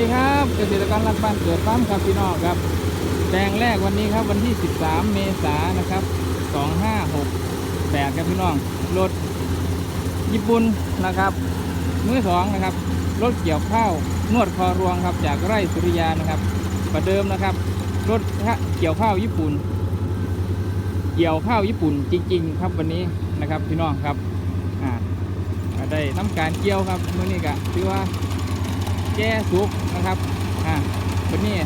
ดีครับเกษตรกรรักบ้านเกิดฟ้าร์มครับพี่น้องครับแปลงแรกวันนี้ครับวันที่ 13 เมษายนนะครับ 2568ครับพี่น้องรถญี่ปุ่นนะครับมือสองนะครับรถเกี่ยวข้าวนวดคอรวงครับจากไร่สุริยานะครับประเดิมนะครับรถเกี่ยวข้าวญี่ปุ่น เกี่ยวข้าวญี่ปุ่นจริง ๆ ครับวันนี้นะครับพี่น้องครับอ่าได้ทำการเกี่ยวครับเมื้อนี้ก็ถือว่า แก่สุกนะครับอ่าวันนี้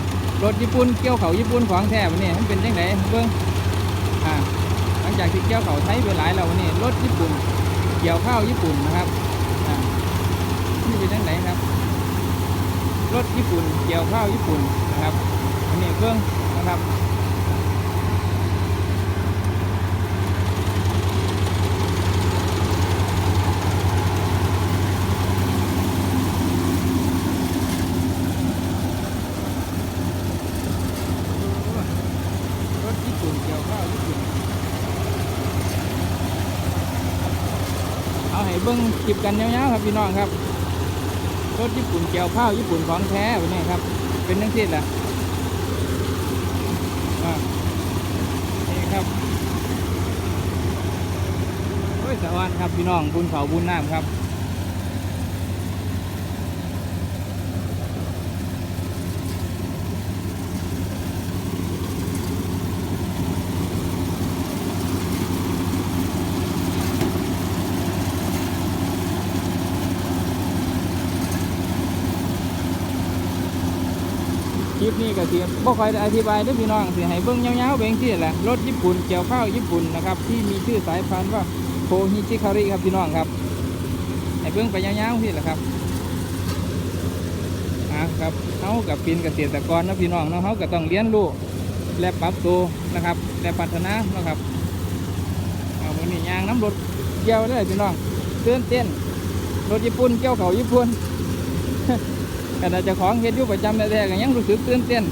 รถญี่ปุ่นเกี่ยวเขาญี่ปุ่นของแท้วันนี้มันเป็นยังไงเบิ้งอ่าหลังจากที่เกี่ยวเขาไทยไปหลายแล้ววันนี้รถญี่ปุ่น เกี่ยวข้าวญี่ปุ่นนะครับอ่านี่เป็นยังไงครับรถญี่ปุ่น เกี่ยวข้าวญี่ปุ่นนะครับวันนี้เบิ้งนะครับ รถญี่ปุ่นเกี่ยวข้าวญี่ปุ่น เอา ให้เบิ้งคลิปกันยาวๆครับพี่น้องครับรถญี่ปุ่นเกี่ยวข้าวญี่ปุ่นของแท้วันนี้ครับ เป็นทั้งสิ้นแหละอ่านี่ครับโอ้ยสวัสดีครับพี่น้องบุญเขาบุญน้ำครับ ลิปนี้ก็สิบ่ค่อยอธิบายเด้อพี่น้องสิให้เบิ่งยาวๆไปจังซี่แหละรถญี่ปุ่นเกี่ยวข้าวญี่ปุ่นนะครับที่มีชื่อสายพันธุ์ว่าโคฮิชิคาริครับพี่น้องครับให้เบิ่งไปยาวๆพี่แหละครับอ่าครับเฮากับเป็นเกษตรกรนะพี่น้องเนาะเฮาก็ต้องเรียนรู้และปรับตัวนะครับและพัฒนานะครับเอามื้อนี้ยางน้ำรถเกี่ยวเลยพี่น้องเตื่นเต้นรถญี่ปุ่นเกี่ยวเขาญี่ปุ่น ขณะเจ้าของเฮ็ดอยู่ประจำแท้ๆก็ยังรู้สึกตื่นเต้น